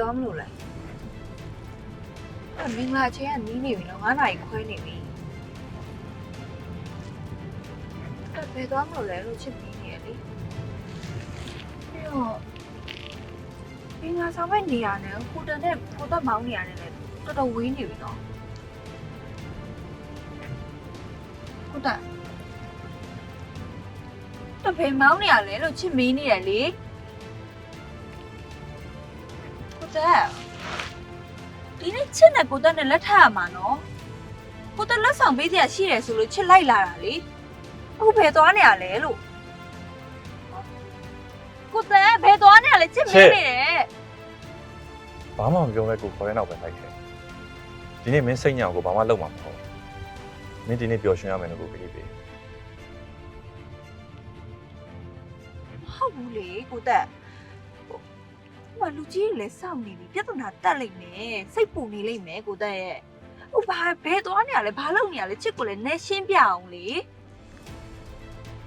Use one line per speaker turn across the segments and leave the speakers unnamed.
ဘယ်သွားမလို့လဲအဲ့မင်္ဂလာချင်းကနီးနေပြီနော်9နာရီခွဲနေပြီအဲ့ဘယ်သွားမလို့လဲလို့ချစ်ပြီးနေရလေပြီးတော့မင်္ဂလာဆောင်မဲ့နေရာနဲ့ဟိုတယ်နဲ့ဟိုတယ်မောင်းနေရတယ်လေတော်တော်ဝေးနေပြီနော်ဟုတ်တယ်တဖေမောင်းနေရလဲလို့ချစ်မီးနေတယ်လေ တ်တယ်ဒီနေ့ချစ်နဲ့ကိုတက်နဲ့လက်ထပ်ရမှာနော်ကိုတက်လက်ဆောင်ပေးစရာရှိတယ်ဆိုလို့ချစ်လိုက်လာတာလေအခုဘယ်သွားနေရလဲလို့ကိုတက်ဘယ်သွားနေရလဲချစ်မီးနေတယ်
ဘာမှမပြောမဲ့ကိုခေါ်တဲ့နောက်ပဲလိုက်ခဲ့ဒီနေ့မင်းစိတ်ညစ်အောင်ကိုဘာမှလုပ်မှာမဟုတ်မင်းဒီနေ့ပျော်ရွှင်ရမယ်လို့ကိုကတိပေး
ဟုတ်ဘူးလေကိုတက်ဟို ဟိုလူကြီးတွေလည်းစောင့်နေပြီပြဿနာတက်လိမ့်မယ်စိတ်ပူနေလိမ့်မယ်ကိုတက်ရဲ့ဟိုဘာဘယ်သွားနေရလဲဘာလုပ်နေရလဲချစ်ကိုလည်းနဲရှင်းပြအောင်လေ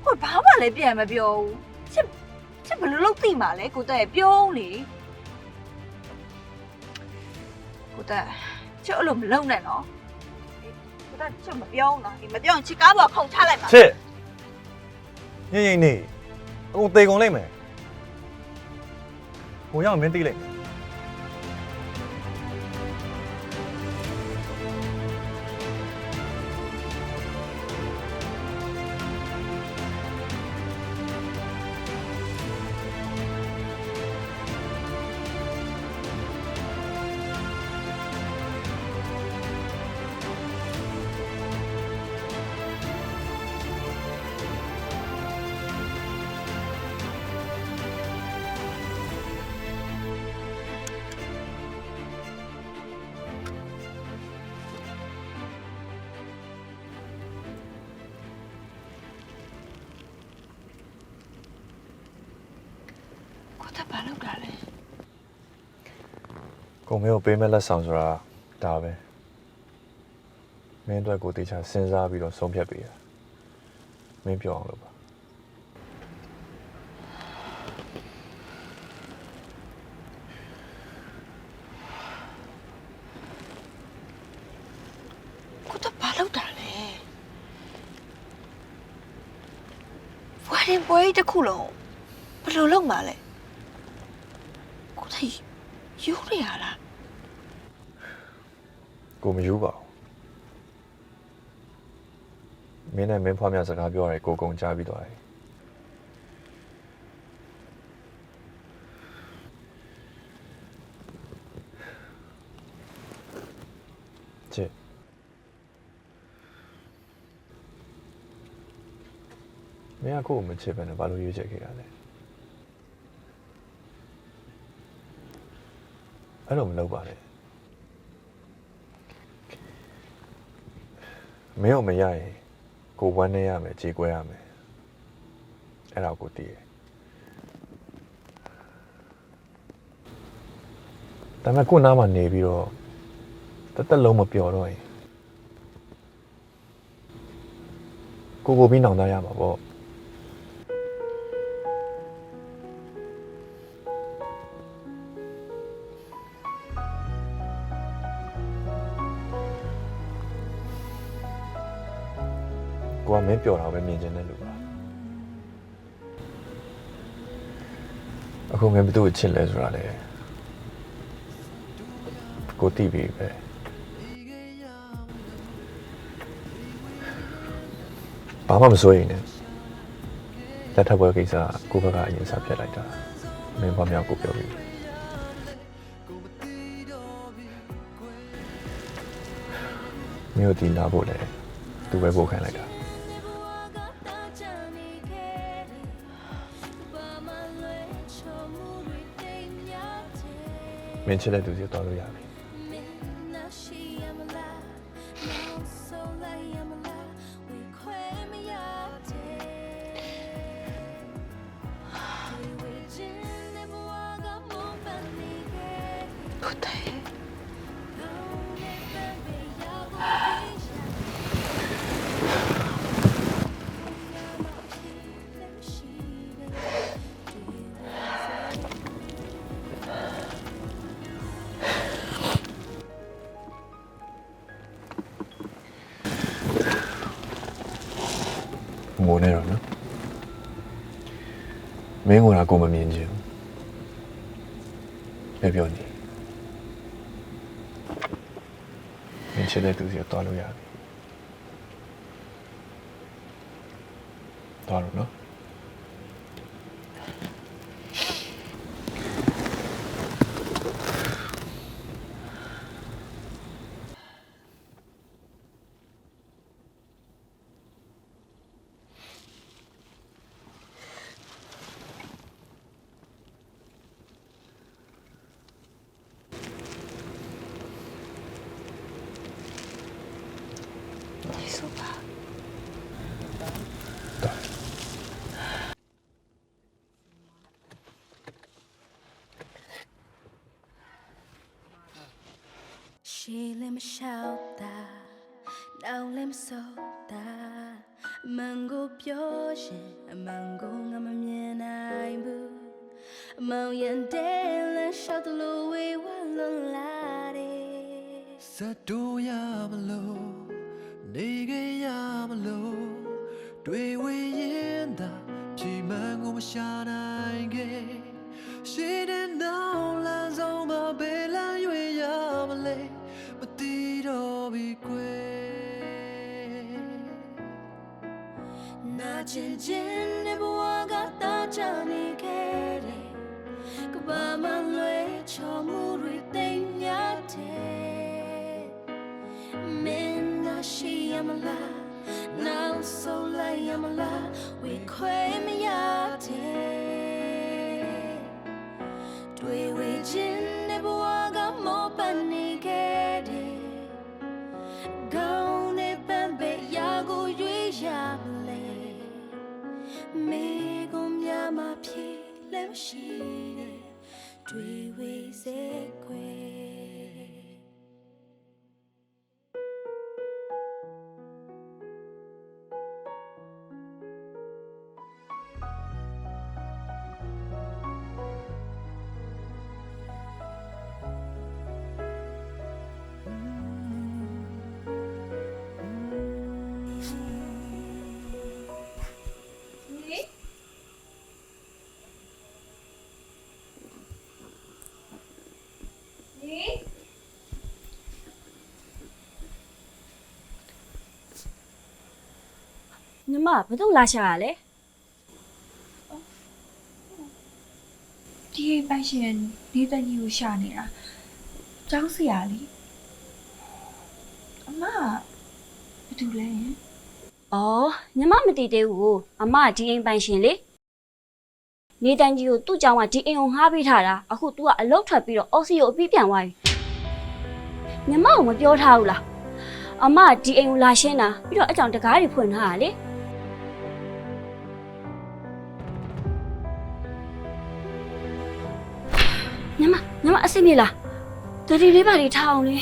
ဟိုဘာမှလည်းပြန်မပြောဘူးချစ်ချစ်ဘယ်လိုလုပ်သိမှာလဲကိုတက်ရဲ့ပြောဦးလေကိုတက်ချစ်အဲ့လိုမလုပ်နဲ့နော်ကိုတက်ချစ်မပြောဘူးနော်ဒီမပြောရင်ချစ်ကားပေါ်ခုန်ချလိုက်ပါ
ချစ်ညင်ညင်နေအကုန်သေကုန်လိမ့်မယ် ကိုရောက်မင်းသိလိမ့်မယ်
ကို
မင်းကိုပေးမဲ့လက်ဆောင်ဆိုတာဒါပဲမင်းအတွက်ကိုတေချာစဉ်းစားပြီးတော့ဆုံးဖြတ်ပေးရမင်းပြောအောင်လုပ်ပါ
ကိုတက်ဘာလုပ်တာလဲဝါရင်ပွဲကြီးတစ်ခုလုံးဘယ်လိုလုပ်မှာလဲကိုတက်ယူရရလား
ကိုမယူပါဘူးမင်းနဲ့မင်းဖွားများစကားပြောရတယ်ကိုကုံကြားပြီးသွားတယ်ချစ်မင်းကကိုကိုမချစ်ဘဲနဲ့ဘာလို့ရွေးချယ်ခဲ့ရလဲအဲ့လိုမလုပ်ပါနဲ့ မင်းကိုမရရင်ကိုဝမ်းနေရမယ်ကြေကွဲရမယ်အဲ့ဒါကိုတည်ရဒါပေမဲ့ကိုနားမှာနေပြီးတော့တက်တက်လုံးမပျော်တော့ရင်ကိုကိုပြီးနောင်တရမှာပေါ့ မင်းပျော်တာပဲမြင်ချင်တဲ့လူပါအခုငယ်ဘသူ့ကိုချစ်လဲဆိုတာလေကိုတိပြီပဲဘာမှမစိုးရင်လည်းလက်ထပ်ပွဲကိစ္စကိုဘက်ကအရင်စားဖြတ်လိုက်တာမင်းဘာမြောက်ကိုပြောပြီးမြို့တီလာဖို့လေသူပဲပို့ခိုင်းလိုက်တာ မင်းချစ်တဲ့သူစီတော်လို့ရပြီဟုတ်တယ် င်းငိုတာကိုမမြင်ချင်ဘူးပြောပြောနေမင်းချစ်တဲ့သူစီကိုတွားလို့ရပြီ
ရှေးလည်းမလျှောက်တာနောက်လည်းမစောတာအမန်ကိုပြောရင်အမန်ကိုငါမမြင်နိုင်ဘူးအမောင်ရင်တဲလည်းလျှောက်တယ်လို့ဝေဝါလွန်လာတယ်
စက်တိုးရမလို့နေခဲ့ရမလို့တွေ့ဝရင်သာချိန်မှန်ကိုမရှာနိုင်ခဲ့ရှိတဲ့နော
နာကျင်ခြင်းနဲ့ဘဝကတာချနေခဲ့တယ်ကဘာမလွဲချော်မှုတွေတိမ်များတယ်မင်းနာရှိရမလားနောက်ဆုံးလိုက်ရမ ညီမ
ဘာလို့လာရှာရလဲ
ဒီပိုင်ရှင်နေတကြီးကိုရှာနေတာကျောင်းစီရလीအမဘာတူလဲယင်။
အော်ညီမမတည်သေးဘူး။အမကဒီအိမ်ပိုင်ရှင်လေ။နေတန်ကြီးကိုသူ့ကြောင့်ကဒီအိမ်ကိုငှားပေးထားတာ။အခု तू ကအလုတ်ထွက်ပြီးတော့အော်စီကိုအပြီးပြန်သွားပြီ။ညီမကမပြောထားဘူးလား။အမကဒီအိမ်ကိုလာရှင်းတာပြီးတော့အကြောင်တကားတွေဖွင့်ထားတာလေ။ ညီမအဆင်ပြေလားတတိလေးပါလေးထားအောင်လေ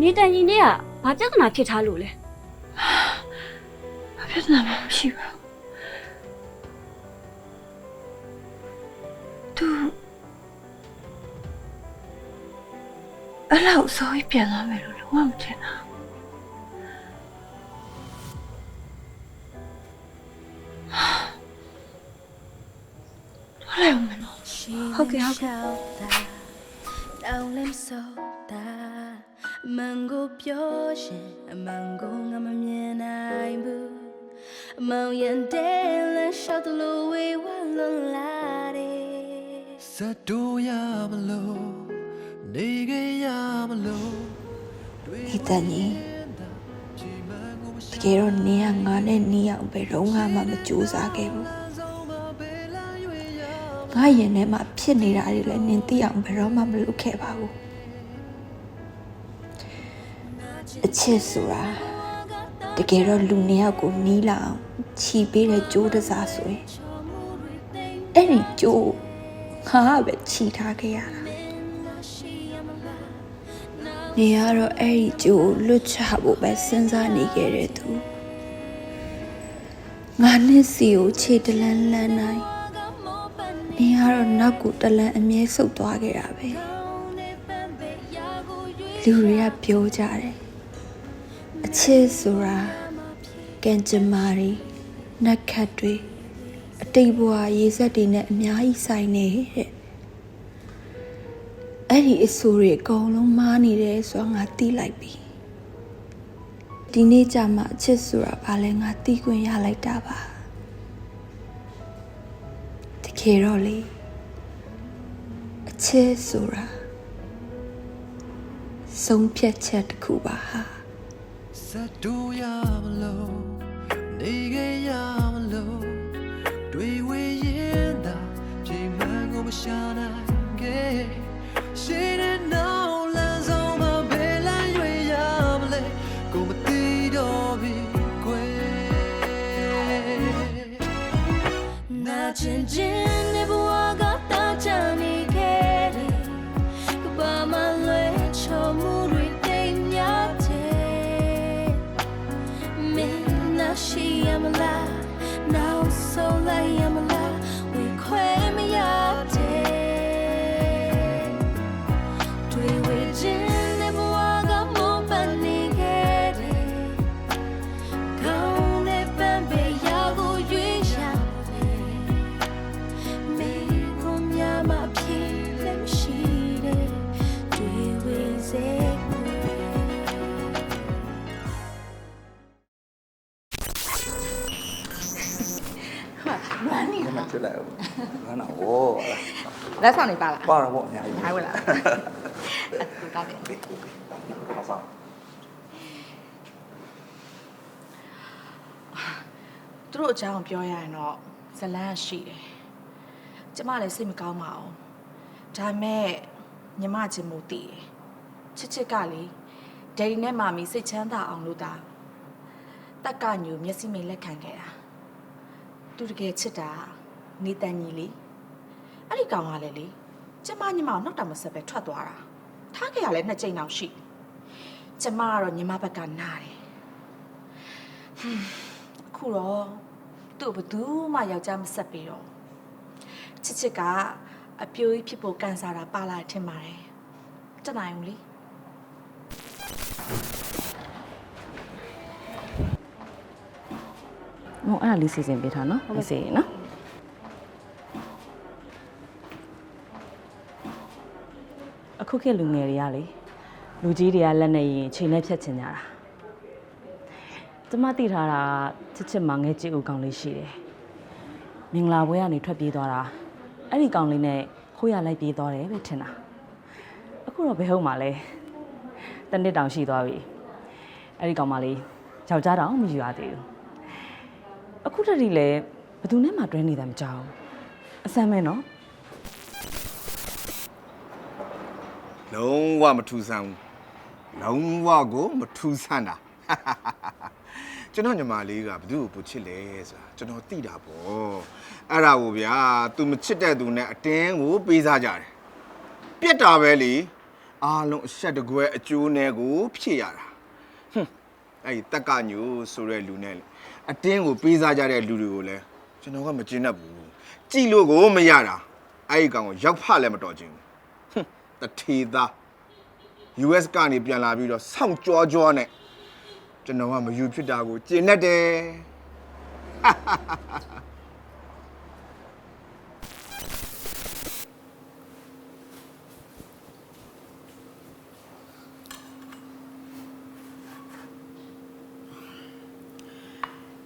နေတန်ကြီးနဲ့ကဘာပြဿနာဖြစ်ထားလို့လဲ
ဘာပြဿနာမှမရှိဘူးသူအလောက်စောကြီးပြန်လာမယ်လို့လုံးဝမထင်တာဟုတ်လဲမနော်
ဟုတ်ကဲ့ဟုတ်ကဲ့တောင်းလည်းမစောတာအမန်ကိုပြောရင်အမန်ကိုငါမမြင်နိုင်ဘူးအမောင်ရင်တဲလည်းလျှောက်တယ်လို့ဝေဝါလွန်လာတယ်
စက်တိုးရမလို့နေခဲ့ရမလို့တွေ့
ဒီတန်ကြီး
ရင်သာချိန်မှန်ကိုမ
တ
ရှာ
ကယ်တော့နင်းကငါနဲ့နီးအောင်ပဲတော့ငါမှမကြိုးစားခဲ့ဘူး ငါရင်ထဲမှာဖြစ်နေတာတွေလည်းနင်းသိအောင်ဘယ်တော့မှမလုပ်ခဲ့ပါဘူးအချစ်ဆိုတာတကယ်တော့လူနှစ်ယောက်ကိုနီးလာအောင်ခြီးပေးတဲ့ကြိုးတစားဆိုရင်အဲ့ဒီကြိုးငါကပဲခြီးထားခဲ့ရတာနေရတော့အဲ့ဒီကြိုးလွတ်ချဖို့ပဲစဉ်းစားနေခဲ့တဲ့သူငါနဲ့စီကိုခြေတလန်းလန်းနိုင် နေရတော့နောက်ကိုတလန်းအမြဲဆုတ်သွားခဲ့တာပဲလူတွေကပြောကြတယ်အချစ်ဆိုတာကံကြမ္မာတွေနက်ခတ်တွေအတိတ်ဘဝရေစက်တွေနဲ့အများကြီးဆိုင်နေတဲ့အဲ့ဒီအဆူတွေအကုန်လုံးမားနေတယ်ဆိုတော့ငါသိလိုက်ပြီဒီနေ့ကြမှာအချစ်ဆိုတာဘာလဲငါသိခွင့်ရလိုက်တာပါ တကယ်တော့လေအချစ်ဆိုတာဆုံးဖြတ်ချက်တစ်ခုပါဟာ
စက်တူရမလို့နေခဲ့ရမလို့တွေ့ဝေရင်သာချိန်မှန်ကိုမရှာနိုင်ခဲ့ရှိတဲ့
ချင်ချင်တဲ့ဘဝကတာချနေခဲ့တယ်ကဘာမှလွဲချော်မှုတွေတိမ်များတယ်မင်းနာရှိရမလားနောက်ဆုံးလိုက်ရမလားဝေခွဲမရတဲ့တွေ့ဝေခြင်း
စ်လိုက်ဘူး။ဘာနာဝေါ်
လက်ဆောင်နေပါလား
ပါတော့ဗောအများကြီး
အားဝင်လားအခုတောက်တယ်
ဟောဆောင်
သူတို့အကြောင်းပြောရရင်တော့ဇလန်းရှိတယ်ကျမလည်းစိတ်မကောင်းပါဘူးဒါပေမဲ့ညီမချင်းမူတည်တယ်ချစ်ချစ်ကလေဒိန်နဲ့မာမီစိတ်ချမ်းသာအောင်လို့တာတက်ကညူမျက်စိမိတ်လက်ခံခဲ့တာသူတကယ်ချစ်တာ နေတန်ကြီးလေအဲ့ဒီကောင်ကလည်းလေကျမညီမကိုနှုတ်တမဆက်ပဲထွက်သွားတာထားခဲ့ရလဲနှစ်ကြိမ်အောင်ရှိကျမကတော့ညီမဘက်ကနားတယ်အခုတော့သူ့ဘယ်သူမှယောက်ျားမဆက်ပြီးတော့ချစ်ချစ်ကအပြိုကြီးဖြစ်ဖို့ကန်စားတာပါလာထင်ပါတယ်တနိုင်ဦးလေ
ဟိုအဲ့ဒါလေးစီစဉ်ပေးထားနော်မစီရင်နော် အခုခေတ်လူငယ်တွေကလေလူကြီးတွေကလက်နဲ့ရင်ချိန်နဲ့ဖြတ်ချင်ကြတာကျမသိထားတာချစ်ချစ်မငဲကြည့်ဦးကောင်လေးရှိတယ်မင်္ဂလာပွဲကနေထွက်ပြေးသွားတာအဲ့ဒီကောင်လေးနဲ့ခိုးရလိုက်ပြေးသွားတယ်ပဲထင်တာအခုတော့ဘယ်ဟုတ်မှလဲတနစ်တောင်ရှိသွားပြီအဲ့ဒီကောင်မလေးယောက်ျားတောင်မယူရသေးဘူးအခုတည်းကလည်းဘယ်သူနဲ့မှတွဲနေတာမကြောက်ဘူးအဆမ်းမဲနော်
လုံးဝမထူဆန်းဘူးလုံးဝကိုမထူဆန်းတာကျွန်တော်ညီမလေးကဘသူ့ကိုပူချစ်လဲဆိုတာကျွန်တော်သိတာပေါ့အဲ့ဒါကိုဗျာ तू မချစ်တဲ့သူနဲ့အတင်းကိုပေးစားကြတယ်ပြက်တာပဲလေအားလုံးအဆက်တကွဲအကျိုးနဲ့ကိုဖြည့်ရတာဟွန်းအဲ့ဒီတက်ကညိုဆိုတဲ့လူနဲ့လေအတင်းကိုပေးစားကြတဲ့လူတွေကိုလည်းကျွန်တော်ကမကျင်တတ်ဘူးကြည့်လို့ကိုမရတာအဲ့ဒီကောင်ကိုရောက်ဖလည်းမတော်ချင်ဘူးဟွန်း တထေသား US ကနေပြန်လာပြီးတော့စောင့်ကြွားကြွားနဲ့ကျွန်တော်ကမယူဖြစ်တာကိုကျင်တတ်တယ်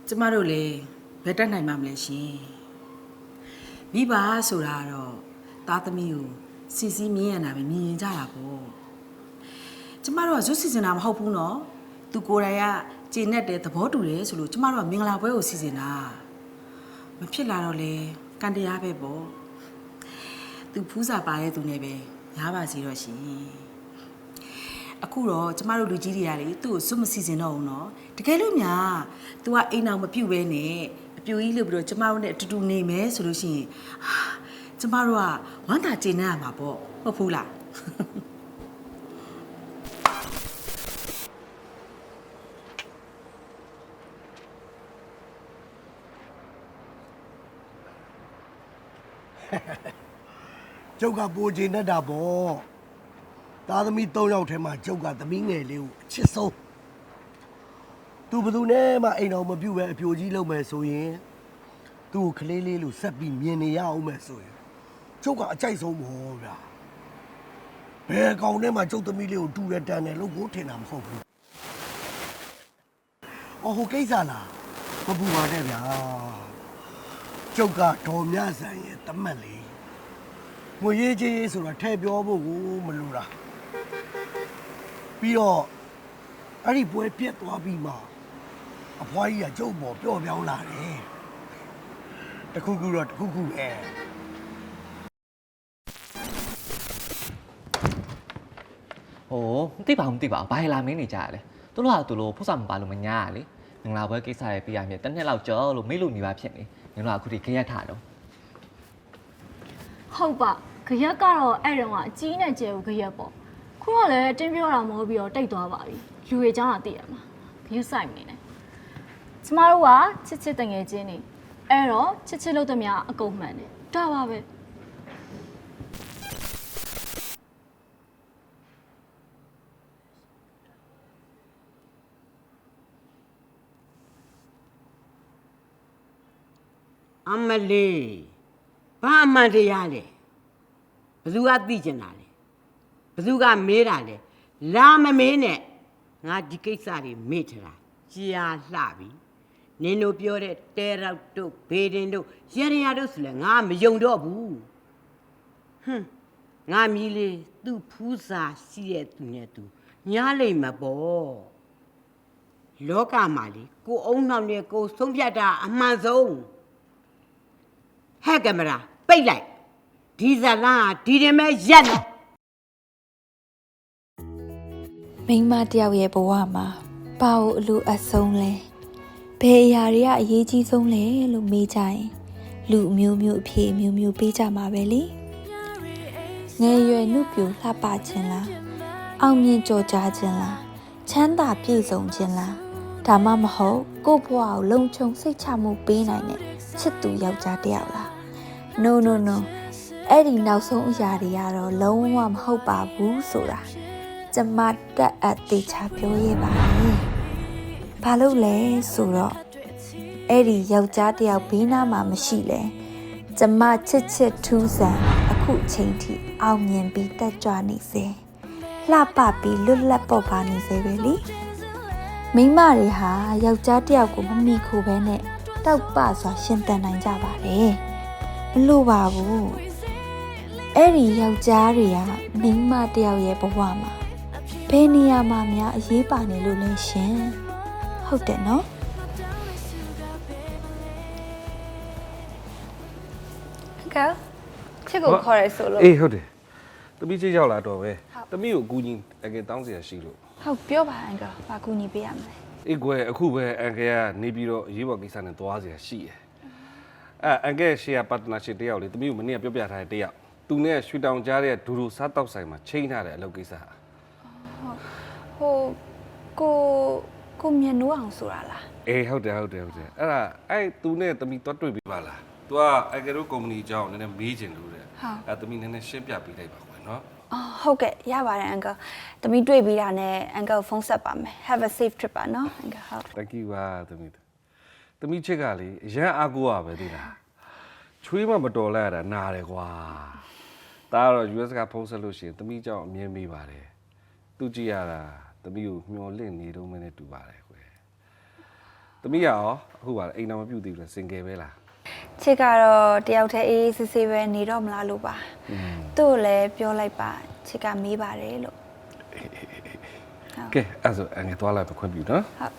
ကျမတို့လေဘယ်တက်နိုင်မှမလဲရှင်မိဘဆိုတာကတော့သားသမီးကို စီစီမြင်ရတာပဲမြင်ရင်ကြတာပေါ့ကျမတို့ကရွတ်စီစဉ်တာမဟုတ်ဘူးနော်သူကိုယ်တိုင်ကကျေနပ်တယ်သဘောတူတယ်ဆိုလို့ကျမတို့ကမင်္ဂလာပွဲကိုစီစဉ်တာမဖြစ်လာတော့လေကံတရားပဲပေါ့သူဖူးစာပါတဲ့သူနဲ့ပဲရားပါစီတော့ရှင်အခုတော့ကျမတို့လူကြီးတွေကလေသူ့ကိုစွတ်မစီစဉ်တော့ဘူးနော်တကယ်လို့များ तू ကအိမ်အောင်မပြုတ်ပဲနဲ့အပြူကြီးလို့ပြီးတော့ကျမတို့နဲ့အတူတူနေမယ်ဆိုလို့ရှိရင်ဟာ ကျမတို့ကဝမ်းသာကျေနပ်ရမှာပေါ့ဟုတ်ဘူးလား
ကျုပ်ကပိုချင်တတ်တာပေါ့သားသမီး၃ယောက်ထဲမှာကျုပ်ကသမီးငယ်လေးကိုအချစ်ဆုံးသူဘယ်သူနဲ့မှအိမ်တော်မပြုတ်ပဲအပြိုကြီးလုပ်မယ်ဆိုရင်သူ့ကိုကလေးလေးလို့ဆက်ပြီးမြင်နေရအောင်မယ်ဆိုရင် ကျုပ်ကအကြိုက်ဆုံးပေါ့ဗျာဘယ်ကောင်နဲ့မှကျုပ်သမီးလေးကိုတူရတန်တယ်လို့ကိုထင်တာမဟုတ်ဘူးအော်ဟိုကိစ္စလားမပူပါနဲ့ဗျာကျုပ်ကဒေါ်မြဆန်ရဲ့တမက်လေးငွေရေးချင်းရေးဆိုတာထဲပြောဖို့ကိုမလိုတာပြီးတော့အဲ့ဒီပွဲပြက်သွားပြီးမှအဖွားကြီးကကျုပ်ပေါ်ပျော့ပြောင်းလာတယ်တခုခုတော့တခုခုပဲ
ဟိုမသိပါဘူးမသိပါဘူးဘာလာမင်းနေကြရလဲသူတို့ကသူတို့ဖုတ်စာမပါလို့မညာရလေငင်္ဂလာပွဲကိစ္စတွေပြရမြဲတစ်နှစ်လောက်ကြောလို့မိလို့နေပါဖြစ်နေငင်္ဂလာအခုထိခရက်ထတော့
ဟုတ်ပါခရက်ကတော့အဲ့တုန်းကအကြီးနဲ့ကျယ်ဘူးခရက်ပေါ့ခုကလည်းတင်းပြောတာမဟုတ်ပြီးတော့တိတ်သွားပါပြီလူတွေကြောင်းတာသိရမှာခရုစိုက်နေတယ်ကျမတို့ကချစ်ချစ်တငယ်ချင်းနေအဲ့တော့ချစ်ချစ်လို့တည်းများအကုန်မှန်တယ်ဒါပါပဲ
အမလေးဘာအမှန်တရားလဲဘသူကသိကျင်တာလဲဘသူကမေးတာလဲလာမမေးနဲ့ငါဒီကိစ္စတွေမေ့ထတာကြာလှပြီနင်တို့ပြောတဲ့တဲရောက်တို့ဘေဒင်တို့ရရရတို့ဆိုလဲငါမယုံတော့ဘူးဟွန်းငါမြည်လေသူ့ဖူးစာရှိရဲ့သူနဲ့သူညားလိမ့်မှာပေါ့လောကမှာလေကိုအုံနောက်နဲ့ကိုဆုံးဖြတ်တာအမှန်ဆုံး ဟဲ့ကင်မရာပိတ်လိုက်ဒီဇလန်ကဒီတင်မဲ့ရက်နော်
မိန်းမတစ်ယောက်ရဲ့ဘဝမှာပါကိုအလိုအဆုံးလဲဘယ်အရာတွေကအရေးကြီးဆုံးလဲလို့မေးကြရင်လူအမျိုးမျိုးအဖြေအမျိုးမျိုးပေးကြမှာပဲလေငယ်ရွယ်နှုတ်ပြူလှပခြင်းလားအောင်မြင်ကြော်ကြားခြင်းလားချမ်းသာပြည့်စုံခြင်းလားဒါမှမဟုတ်ကိုယ့်ဘဝကိုလုံခြုံစိတ်ချမှုပေးနိုင်တဲ့ချစ်သူယောက်ျားတစ်ယောက်လား no no no အဲ့ဒီနောက်ဆုံးအရာတွေကတော့လုံးဝမဟုတ်ပါဘူးဆိုတာကျမတက်အပ်တေချာပြောရပါမယ်။ဘာလို့လဲဆိုတော့အဲ့ဒီယောက်ျားတစ်ယောက်ဘေးနားမှာမရှိလဲကျမချစ်ချစ်ထူးဆန်းအခုချိန်ထိအောင်မြင်ပြီးတက်ကြွနေစေလှပပြီးလွတ်လပ်ပေါ်ပါနေစေပဲလေမိန်းမတွေဟာယောက်ျားတစ်ယောက်ကိုမမိခိုပဲနဲ့တောက်ပစွာရှင်သန်နိုင်ကြပါတယ် မလို့ပါဘူးအဲ့ဒီယောက်ျားတွေကမိန်းမတယောက်ရဲ့ဘဝမှာဘယ်နေရာမှာများအရေးပါနေလို့လဲရှင်ဟုတ်တယ်နော်
ကချစ်ကိုခေါ်ရဲဆိုလို့
အေးဟုတ်တယ်သမီးချစ်ရောက်လာတော့ပဲသမီးကိုအကူကြီးအကယ်တောင်းစရာရှိလို့
ဟုတ်ပြောပါအန်ကဘာကူညီပေးရမလဲ
အေးကွယ်အခုပဲအန်ကယ်ကနေပြီးတော့အရေးပေါ်ကိစ္စနဲ့သွားစရာရှိတယ် အဲအန်ကယ်ရှေ့ကပါတနာရှင်တယောက်လေသမီးကိုမနေ့ကပြောပြထားတဲ့တယောက်သူနဲ့ရွှေတောင်ကြားတဲ့ဒူဒူစားတောက်ဆိုင်မှာချိန်ထားတဲ့အလုပ်ကိစ္စဟာ
ဟိုကိုကိုမြတ်နိုးအောင်ဆိုတာလား
အေးဟုတ်တယ်ဟုတ်တယ်ဟုတ်တယ်အဲ့ဒါအဲ့သူနဲ့သမီးသွားတွေ့ပြီးပါလားသူကအန်ကယ်တို့ကုမ္ပဏီအကြောင်းနည်းနည်းမေးချင်လို့တဲ့အဲ့သမီးနည်းနည်းရှင်းပြပေးလိုက်ပါကွယ်နော်
အော်ဟုတ်ကဲ့ရပါတယ်အန်ကတမီးတွေ့ပြီးတာနဲ့အန်ကဖုန်းဆက်ပါမယ် have a safe trip ပါနော်အန်ကဟုတ်
thank you ပါသမီး သမီးချစ်ကလေအရန်အားကိုးရပဲသိလားချွေးမမတော်လိုက်ရတာနားတယ်ကွာဒါကတော့ US ကဖုန်းဆက်လို့ရှိရင်သမီးကြောင့်အမြင်မေးပါတယ်သူကြည့်ရတာသမီးကိုမျောလင့်နေတော့မနဲ့တူပါတယ်ကွယ်သမီးကရောအခုပါလေအိမ်တော်မပြုတ်သေးဘူးလားစင်ကယ်ပဲလား
ချစ်ကတော့တယောက်တည်းအေးအေးဆေးဆေးပဲနေတော့မလားလို့ပါသူ့ကိုလည်းပြောလိုက်ပါချစ်ကမေးပါတယ်လို့
ကဲအဲ့ဒါဆိုအငယ်သွားလိုက်ပခွင့်ပြုနော်
ဟုတ်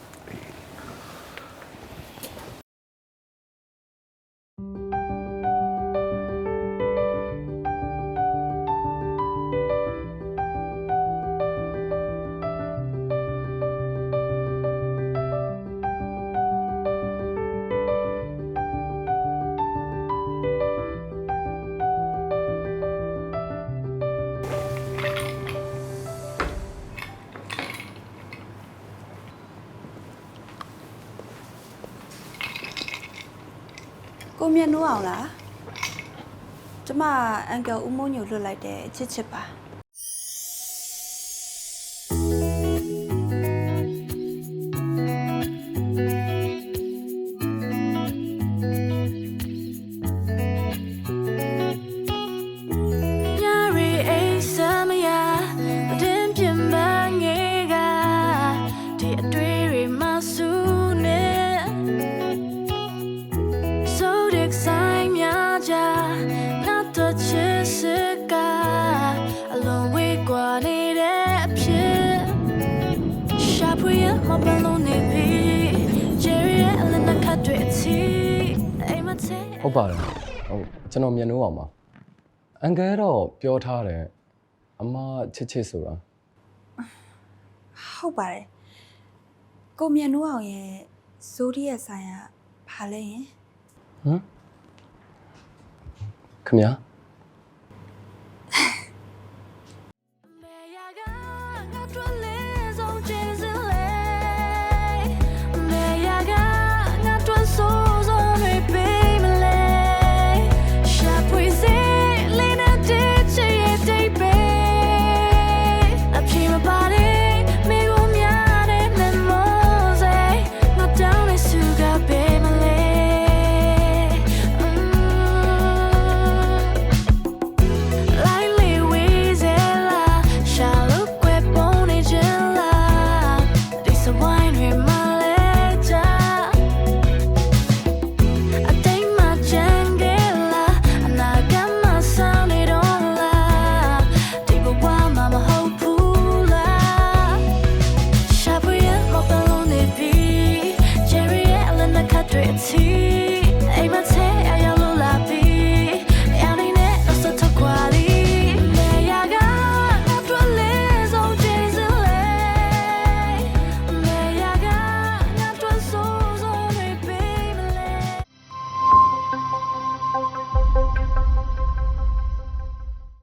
အန်ကယ်ဦးမိုးညိုလွတ်လိုက်တဲ့ချစ်ချစ်ပါ
အန်ကယ်တော့ပြောထားတယ်အမချစ်ချစ်ဆိုတာ
ဟုတ်ပါတယ်ကိုမြန်နိုးအောင်ရဲ့ဇိုဒီရဲ့ဆိုင်ကဘာလဲရင်
ဟမ်ခမညာ